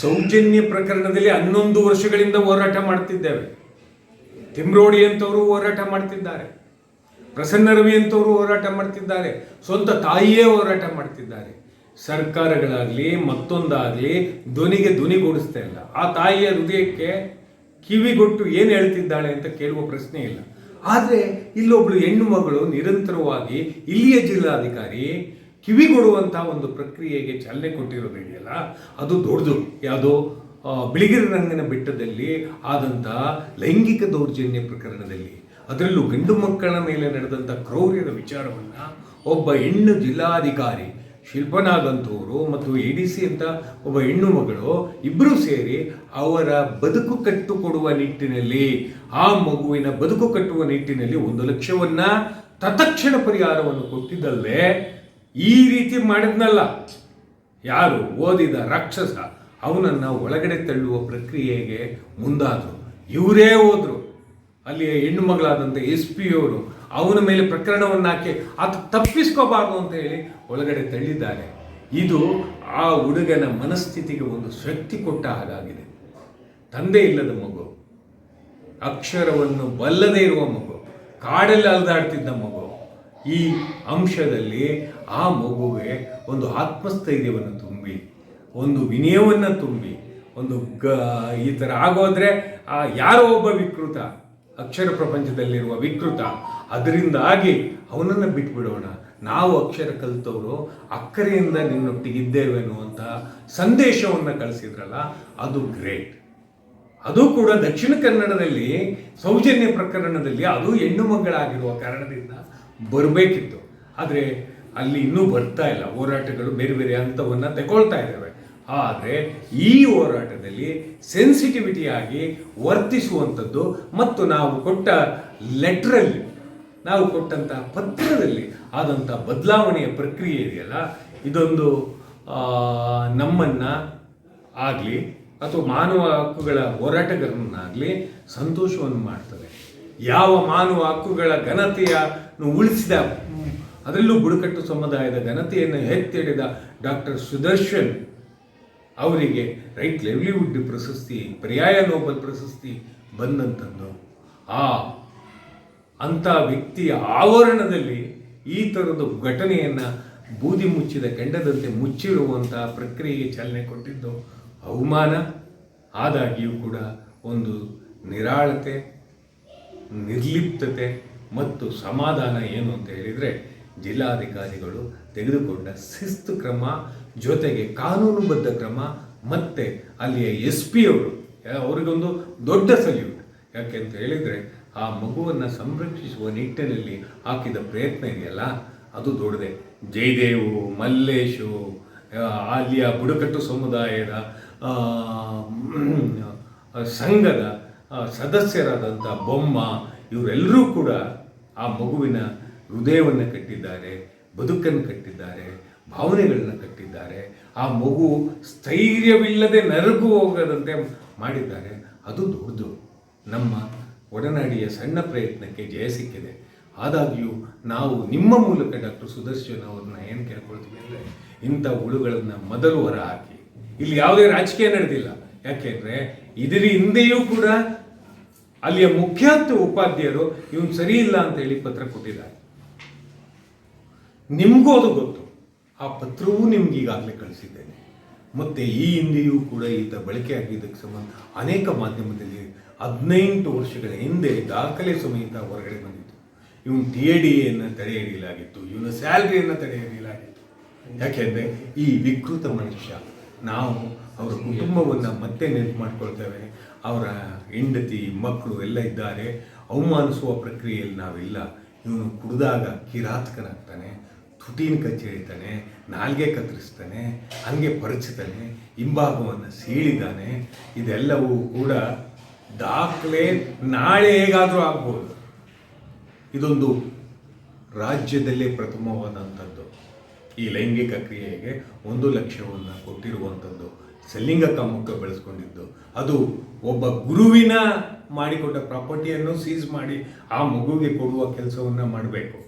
ಸೌಜನ್ಯ ಪ್ರಕರಣದಲ್ಲಿ ಹನ್ನೊಂದು ವರ್ಷಗಳಿಂದ ಹೋರಾಟ ಮಾಡ್ತಿದ್ದೇವೆ. ತಿಮ್ರೋಡಿ ಅಂತವರು ಹೋರಾಟ ಮಾಡ್ತಿದ್ದಾರೆ. ಪ್ರಸನ್ನ ರವಿ ಅಂತವರು ಹೋರಾಟ ಮಾಡ್ತಿದ್ದಾರೆ. ಸ್ವಂತ ತಾಯಿಯೇ ಹೋರಾಟ ಮಾಡ್ತಿದ್ದಾರೆ. ಸರ್ಕಾರಗಳಾಗಲಿ, ಮತ್ತೊಂದಾಗಲಿ ಧ್ವನಿಗೆ ಧ್ವನಿಗೂಡಿಸ್ತಾ ಇಲ್ಲ. ಆ ತಾಯಿಯ ಹೃದಯಕ್ಕೆ ಕಿವಿಗೊಟ್ಟು ಏನು ಹೇಳ್ತಿದ್ದಾಳೆ ಅಂತ ಕೇಳುವ ಪ್ರಶ್ನೆ ಇಲ್ಲ. ಆದರೆ ಇಲ್ಲೊಬ್ಳು ಹೆಣ್ಣು ಮಗಳು ನಿರಂತರವಾಗಿ ಇಲ್ಲಿಯ ಜಿಲ್ಲಾಧಿಕಾರಿ ಕಿವಿಗೊಡುವಂತಹ ಒಂದು ಪ್ರಕ್ರಿಯೆಗೆ ಚಾಲನೆ ಕೊಟ್ಟಿರೋದಿದೆಯಲ್ಲ ಅದು ದೊಡ್ಡದು. ಯಾವುದೋ? ಬಿಳಿಗಿರಿ ರಂಗನ ಬೆಟ್ಟದಲ್ಲಿ ಆದಂಥ ಲೈಂಗಿಕ ದೌರ್ಜನ್ಯ ಪ್ರಕರಣದಲ್ಲಿ. ಅದರಲ್ಲೂ ಗಂಡು ಮಕ್ಕಳ ಮೇಲೆ ನಡೆದಂಥ ಕ್ರೌರ್ಯದ ವಿಚಾರವನ್ನು ಒಬ್ಬ ಹೆಣ್ಣು ಜಿಲ್ಲಾಧಿಕಾರಿ ಶಿಲ್ಪನಾಗಂತವರು ಮತ್ತು ಎ ಡಿ ಸಿ ಅಂತ ಒಬ್ಬ ಹೆಣ್ಣು ಮಗಳು ಇಬ್ಬರೂ ಸೇರಿ ಅವರ ಬದುಕು ಕಟ್ಟುಕೊಡುವ ನಿಟ್ಟಿನಲ್ಲಿ, ಆ ಮಗುವಿನ ಬದುಕು ಕಟ್ಟುವ ನಿಟ್ಟಿನಲ್ಲಿ ಒಂದು ಲಕ್ಷವನ್ನ ತತ್ಕ್ಷಣ ಪರಿಹಾರವನ್ನು ಕೊಟ್ಟಿದ್ದಲ್ಲೇ ಈ ರೀತಿ ಮಾಡಿದ್ನಲ್ಲ. ಯಾರು? ಓದಿದ ರಾಕ್ಷಸ ಅವನನ್ನು ಒಳಗಡೆ ತಳ್ಳುವ ಪ್ರಕ್ರಿಯೆಗೆ ಮುಂದಾದರು. ಇವರೇ ಹೋದರು. ಅಲ್ಲಿ ಹೆಣ್ಣು ಮಗಳಾದಂಥ ಎಸ್ ಪಿ ಅವರು ಅವನ ಮೇಲೆ ಪ್ರಕರಣವನ್ನು ಹಾಕಿ ಅದು ತಪ್ಪಿಸ್ಕೋಬಾರ್ದು ಅಂತ ಹೇಳಿ ಒಳಗಡೆ ತಳ್ಳಿದ್ದಾರೆ. ಇದು ಆ ಹುಡುಗನ ಮನಸ್ಥಿತಿಗೆ ಒಂದು ಶಕ್ತಿ ಕೊಟ್ಟ ಹಾಗಾಗಿದೆ. ತಂದೆ ಇಲ್ಲದ ಮಗು. ಅಕ್ಷರವನ್ನು ಬಲ್ಲದೇ ಇರುವ ಮಗು. ಕಾಡಲ್ಲಿ ಅಲ್ದಾಡ್ತಿದ್ದ ಮಗು. ಈ ಅಂಶದಲ್ಲಿ ಆ ಮಗುವೆ ಒಂದು ಆತ್ಮಸ್ಥೈರ್ಯವನ್ನು ತುಂಬಿ, ಒಂದು ವಿನಯವನ್ನು ತುಂಬಿ, ಒಂದು ಗ, ಈ ಥರ ಆಗೋದ್ರೆ ಆ ಯಾರೋ ಒಬ್ಬ ವಿಕೃತ, ಅಕ್ಷರ ಪ್ರಪಂಚದಲ್ಲಿರುವ ವಿಕೃತ, ಅದರಿಂದಾಗಿ ಅವನನ್ನು ಬಿಟ್ಬಿಡೋಣ. ನಾವು ಅಕ್ಷರ ಕಲಿತವರು ಅಕ್ಕರೆಯಿಂದ ನಿನ್ನೊಟ್ಟಿಗಿದ್ದೇವೆ ಅನ್ನುವಂಥ ಸಂದೇಶವನ್ನು ಕಳಿಸಿದ್ರಲ್ಲ, ಅದು ಗ್ರೇಟ್. ಅದು ಕೂಡ ದಕ್ಷಿಣ ಕನ್ನಡದಲ್ಲಿ, ಸೌಜನ್ಯ ಪ್ರಕರಣದಲ್ಲಿ ಅದು ಹೆಣ್ಣು ಮಕ್ಕಳಾಗಿರುವ ಕಾರಣದಿಂದ ಬರಬೇಕಿತ್ತು. ಆದರೆ ಅಲ್ಲಿ ಇನ್ನೂ ಬರ್ತಾ ಇಲ್ಲ. ಹೋರಾಟಗಳು ಬೇರೆ ಬೇರೆ ಹಂತವನ್ನು ತಗೊಳ್ತಾ ಇದ್ದಾವೆ. ಆದರೆ ಈ ಹೋರಾಟದಲ್ಲಿ ಸೆನ್ಸಿಟಿವಿಟಿ ಆಗಿ ವರ್ತಿಸುವಂಥದ್ದು ಮತ್ತು ನಾವು ಕೊಟ್ಟ ಲೆಟ್ರಲ್ಲಿ ನಾವು ಕೊಟ್ಟಂತಹ ಪತ್ರದಲ್ಲಿ ಆದಂಥ ಬದಲಾವಣೆಯ ಪ್ರಕ್ರಿಯೆ ಇದೆಯಲ್ಲ, ಇದೊಂದು ನಮ್ಮನ್ನು ಆಗಲಿ ಅಥವಾ ಮಾನವ ಹಕ್ಕುಗಳ ಹೋರಾಟಗಾರರನ್ನಾಗಲಿ ಸಂತೋಷವನ್ನು ಮಾಡ್ತದೆ. ಯಾವ ಮಾನವ ಹಕ್ಕುಗಳ ಘನತೆಯನ್ನು ಉಳಿಸಿದ ಅದರಲ್ಲೂ ಬುಡಕಟ್ಟು ಸಮುದಾಯದ ಘನತೆಯನ್ನು ಎತ್ತಿಡಿದ ಡಾಕ್ಟರ್ ಸುದರ್ಶನ್ ಅವರಿಗೆ ರೈಟ್ ಲೆವ್ಲಿವುಡ್ ಪ್ರಶಸ್ತಿ, ಪರ್ಯಾಯ ನೋಬಲ್ ಪ್ರಶಸ್ತಿ ಬಂದಂಥದ್ದು ಆ ಅಂಥ ವ್ಯಕ್ತಿಯ ಆವರಣದಲ್ಲಿ ಈ ಥರದ ಘಟನೆಯನ್ನು ಬೂದಿ ಮುಚ್ಚಿದ ಕೆಂಡದಂತೆ ಮುಚ್ಚಿರುವಂತಹ ಪ್ರಕ್ರಿಯೆಗೆ ಚಾಲನೆ ಕೊಟ್ಟಿದ್ದು ಅವಮಾನ ಆದಾಗಿಯೂ ಕೂಡ ಒಂದು ನಿರಾಳತೆ. ನಿರ್ಲಿಪ್ತತೆ ಮತ್ತು ಸಮಾಧಾನ ಏನು ಅಂತ ಹೇಳಿದರೆ ಜಿಲ್ಲಾಧಿಕಾರಿಗಳು ತೆಗೆದುಕೊಂಡ ಶಿಸ್ತು ಕ್ರಮ, ಜೊತೆಗೆ ಕಾನೂನುಬದ್ಧ ಕ್ರಮ ಮತ್ತು ಅಲ್ಲಿಯ ಎಸ್ ಪಿ ಅವರು ಅವರಿಗೊಂದು ದೊಡ್ಡ ಸಲ್ಯೂಟ್. ಯಾಕೆ ಅಂತ ಹೇಳಿದರೆ ಆ ಮಗುವನ್ನು ಸಂರಕ್ಷಿಸುವ ನಿಟ್ಟಿನಲ್ಲಿ ಹಾಕಿದ ಪ್ರಯತ್ನ ಇದೆಯಲ್ಲ, ಅದು ದೊಡ್ಡದೆ. ಜಯದೇವು, ಮಲ್ಲೇಶು ಅಲ್ಲಿಯ ಬುಡಕಟ್ಟು ಸಮುದಾಯದ ಸಂಘದ ಸದಸ್ಯರಾದಂಥ ಬೊಮ್ಮ ಇವರೆಲ್ಲರೂ ಕೂಡ ಆ ಮಗುವಿನ ಹೃದಯವನ್ನು ಕಟ್ಟಿದ್ದಾರೆ, ಬದುಕನ್ನು ಕಟ್ಟಿದ್ದಾರೆ, ಭಾವನೆಗಳನ್ನು ಕಟ್ಟಿದ್ದಾರೆ. ಆ ಮಗು ಸ್ಥೈರ್ಯವಿಲ್ಲದೆ ನರಗು ಹೋಗದಂತೆ ಮಾಡಿದ್ದಾರೆ. ಅದು ದೊಡ್ಡದು. ನಮ್ಮ ಒಡನಾಡಿಯ ಸಣ್ಣ ಪ್ರಯತ್ನಕ್ಕೆ ಜಯ ಸಿಕ್ಕಿದೆ. ಆದಾಗ್ಯೂ ನಾವು ನಿಮ್ಮ ಮೂಲಕ ಡಾಕ್ಟರ್ ಸುದರ್ಶನ್ ಅವ್ರನ್ನ ಏನು ಕೇಳ್ಕೊಳ್ತೀವಿ ಅಂದರೆ ಇಂಥ ಹುಳುಗಳನ್ನು ಮೊದಲು ಹೊರ ಹಾಕಿ. ಇಲ್ಲಿ ಯಾವುದೇ ರಾಜಕೀಯ ನಡೆದಿಲ್ಲ. ಯಾಕೆಂದರೆ ಇದರ ಹಿಂದೆಯೂ ಕೂಡ ಅಲ್ಲಿಯ ಮುಖ್ಯಾರ್ಥ ಉಪಾಧ್ಯಾಯರು, ಇವನು ಸರಿ ಇಲ್ಲ ಅಂತ ಹೇಳಿ ಪತ್ರ ಕೊಟ್ಟಿದ್ದಾರೆ. ನಿಮಗೂ ಅದು ಗೊತ್ತು. ಆ ಪತ್ರವೂ ನಿಮ್ಗೆ ಈಗಾಗಲೇ ಕಳಿಸಿದ್ದೇನೆ. ಮತ್ತೆ ಈ ಹಿಂದೆಯೂ ಕೂಡ ಈತ ಬಳಕೆ ಆಗಿದ್ದಕ್ಕೆ ಸಂಬಂಧ ಅನೇಕ ಮಾಧ್ಯಮದಲ್ಲಿ ಹದಿನೆಂಟು ವರ್ಷಗಳ ಹಿಂದೆ ದಾಖಲೆ ಸಮೇತ ಹೊರಗಡೆ ಬಂದಿತ್ತು. ಇವನು ಟಿ ಎ ಡಿ ಎನ್ನು ತಡೆ ಹಿಡಿಯಲಾಗಿತ್ತು, ಇವನ ಸ್ಯಾಲ್ರಿಯನ್ನು ತಡೆ ಹಿಡಿಯಲಾಗಿತ್ತು. ಯಾಕೆಂದರೆ ಈ ವಿಕೃತ ಮನುಷ್ಯ, ನಾವು ಅವರ ಕುಟುಂಬವನ್ನು ಮತ್ತೆ ನೆನಪು ಮಾಡ್ಕೊಳ್ತೇವೆ ಅವರ ಹೆಂಡತಿ, ಮಕ್ಕಳು ಎಲ್ಲ ಇದ್ದಾರೆ. ಅವಮಾನಿಸುವ ಪ್ರಕ್ರಿಯೆಯಲ್ಲಿ ನಾವಿಲ್ಲ. ಇವನು ಕುಡಿದಾಗ ಕಿರಾತಕನಾಗ್ತಾನೆ, ತುಟೀನ್ ಕಚ್ಚೆಳಿತಾನೆ ನಾಲ್ಗೆ ಕತ್ತರಿಸ್ತಾನೆ, ಹಂಗೆ ಪರಚ್ತಾನೆ, ಹಿಂಭಾಗವನ್ನು ಸೀಳಿದಾನೆ. ಇದೆಲ್ಲವೂ ಕೂಡ ದಾಖಲೆ ನಾಳೆ ಹೇಗಾದರೂ ಆಗ್ಬೋದು. ಇದೊಂದು ರಾಜ್ಯದಲ್ಲೇ ಪ್ರಥಮವಾದಂಥದ್ದು. ಈ ಲೈಂಗಿಕ ಕ್ರಿಯೆಗೆ ಒಂದು ಲಕ್ಷವನ್ನು ಕೊಟ್ಟಿರುವಂಥದ್ದು. ಸಲಿಂಗ ಕಾಮುಕ ಬೆಳೆಸ್ಕೊಂಡಿದ್ದು. ಅದು ಒಬ್ಬ ಗುರುವಿನ ಮಾಡಿಕೊಟ್ಟ ಪ್ರಾಪರ್ಟಿಯನ್ನು ಸೀಸ್ ಮಾಡಿ ಆ ಮಗುವಿಗೆ ಕೊಡುವ ಕೆಲಸವನ್ನು ಮಾಡಬೇಕು.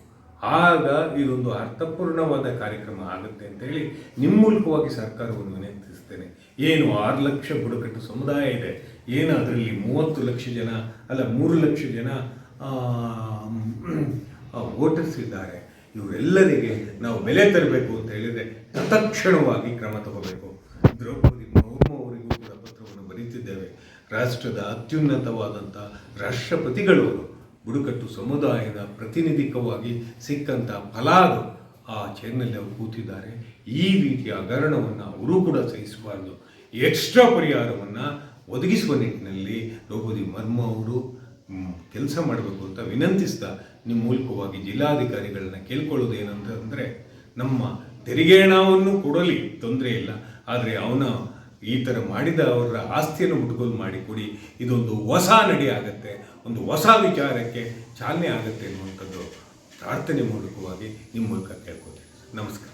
ಆಗ ಇದೊಂದು ಅರ್ಥಪೂರ್ಣವಾದ ಕಾರ್ಯಕ್ರಮ ಆಗುತ್ತೆ ಅಂತೇಳಿ ನಿಮ್ಮ ಮೂಲಕವಾಗಿ ಸರ್ಕಾರವನ್ನು ವಿನಂತಿಸ್ತೇನೆ. ಏನು ಆರು ಲಕ್ಷ ಬುಡಕಟ್ಟು ಸಮುದಾಯ ಇದೆ. ಏನು ಅದರಲ್ಲಿ ಮೂವತ್ತು ಲಕ್ಷ ಜನ ಅಲ್ಲ, ಮೂರು ಲಕ್ಷ ಜನ ವೋಟರ್ಸ್ ಇದ್ದಾರೆ. ಇವರೆಲ್ಲರಿಗೆ ನಾವು ಬೆಲೆ ತರಬೇಕು ಅಂತ ಹೇಳಿದರೆ ತತ್ಕ್ಷಣವಾಗಿ ಕ್ರಮ ತಗೋಬೇಕು ದ್ರೌಪದಿ ಮುರ್ಮು ಅವರಿಗೂ ಕೂಡ ಪತ್ರವನ್ನು ಬರೀತಿದ್ದೇವೆ ರಾಷ್ಟ್ರದ ಅತ್ಯುನ್ನತವಾದಂಥ ರಾಷ್ಟ್ರಪತಿಗಳು ಅವರು. ಬುಡಕಟ್ಟು ಸಮುದಾಯದ ಪ್ರತಿನಿಧಿಕವಾಗಿ ಸಿಕ್ಕಂಥ ಫಲ ಅದು ಆ ಚೇರ್ನಲ್ಲಿ ಅವರು ಕೂತಿದ್ದಾರೆ. ಈ ರೀತಿಯ ಹಗರಣವನ್ನು ಅವರು ಕೂಡ ಸಹಿಸಬಾರದು. ಎಕ್ಸ್ಟ್ರಾ ಪರಿಹಾರವನ್ನು ಒದಗಿಸುವ ನಿಟ್ಟಿನಲ್ಲಿ ದ್ರೌಪದಿ ಮರ್ಮ ಅವರು ಕೆಲಸ ಮಾಡಬೇಕು ಅಂತ ವಿನಂತಿಸ್ತಾ ನಿಮ್ಮ ಮೂಲಕವಾಗಿ ಜಿಲ್ಲಾಧಿಕಾರಿಗಳನ್ನ ಕೇಳ್ಕೊಳ್ಳೋದು ಏನಂತಂದರೆ ನಮ್ಮ ತೆರಿಗೆ ಹಣವನ್ನು ಕೊಡಲಿ, ತೊಂದರೆ ಇಲ್ಲ. ಆದರೆ ಅವನ ಈ ಥರ ಮಾಡಿದ ಅವರ ಆಸ್ತಿಯನ್ನು ಮುಟ್ಗೋಲು ಮಾಡಿ ಕೊಡಿ, ಇದೊಂದು ಹೊಸ ನಡಿ ಆಗುತ್ತೆ. ಒಂದು ಹೊಸ ವಿಚಾರಕ್ಕೆ ಚಾಲನೆ ಆಗುತ್ತೆ ಅನ್ನುವಂಥದ್ದು ಪ್ರಾರ್ಥನೆ ಮೂಲಕವಾಗಿ ನಿಮ್ಮ ಮೂಲಕ ಕೇಳ್ಕೊತೀನಿ. ನಮಸ್ಕಾರ.